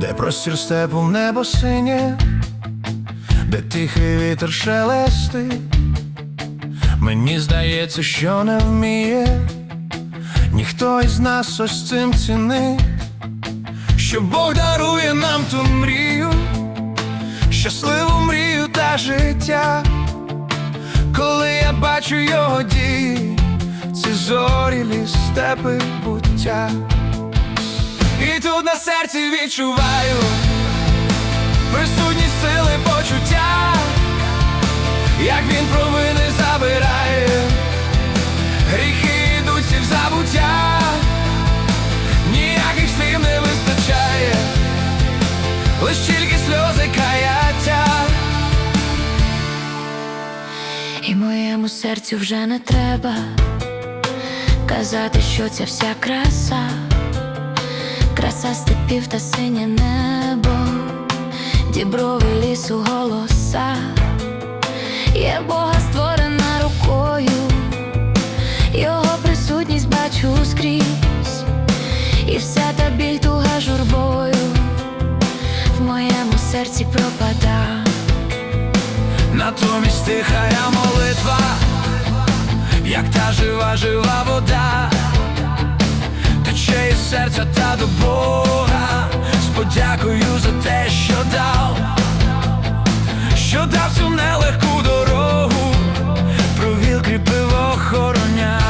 де простір степу небо синє, де тихий вітер шелести, мені здається, що не вміє ніхто із нас ось цим цінить, що Бог дарує нам ту мрію, щасливу мрію та життя, коли я бачу його дії, ці зорілі степи буття. І тут на серці відчуваю присутність сили почуття, як він провини забирає, гріхи йдуть в забуття, ніяких слів не вистачає, лиш тільки сльози каяття. І моєму серцю вже не треба казати, що ця вся краса, краса степів та синє небо, дібровий ліс у голоса, є Бога створена рукою, його присутність бачу скрізь, і вся та біль туга журбою в моєму серці пропада. Натомість тихая молитва, як та жива, жива вода, серця та до Бога, з подякою за те, що дав, що дав цю нелегку дорогу, провіл кріпив охороняв.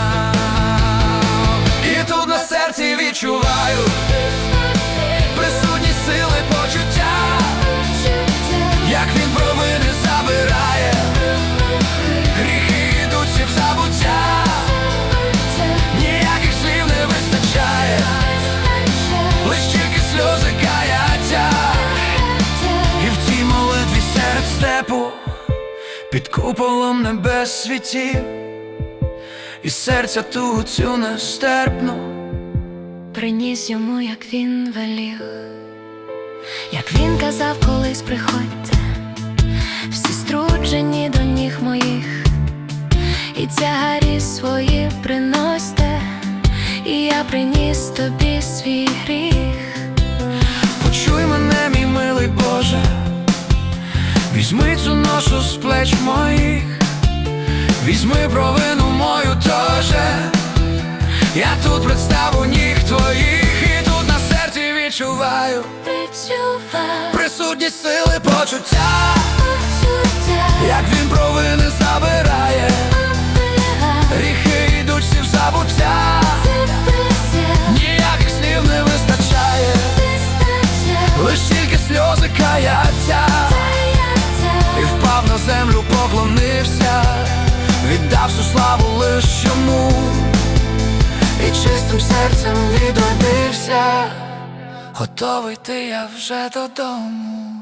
І тут на серці відчуваю під куполом небес світів, і серця тугу цю нестерпну. Приніс йому, як він велів, як він казав, колись приходьте, всі струджені до ніг моїх, і тягарі свої приносьте, і я приніс тобі свій гріх. Візьми цю ношу з плеч моїх, візьми провину мою теж. Я тут представу ніг твоїх, і тут на серці відчуваю відчуваю. присутність сили почуття, почуття, як він провини забирає, поклонився, віддав всю славу лиш йому, і чистим серцем відродився, готовий ти я вже додому.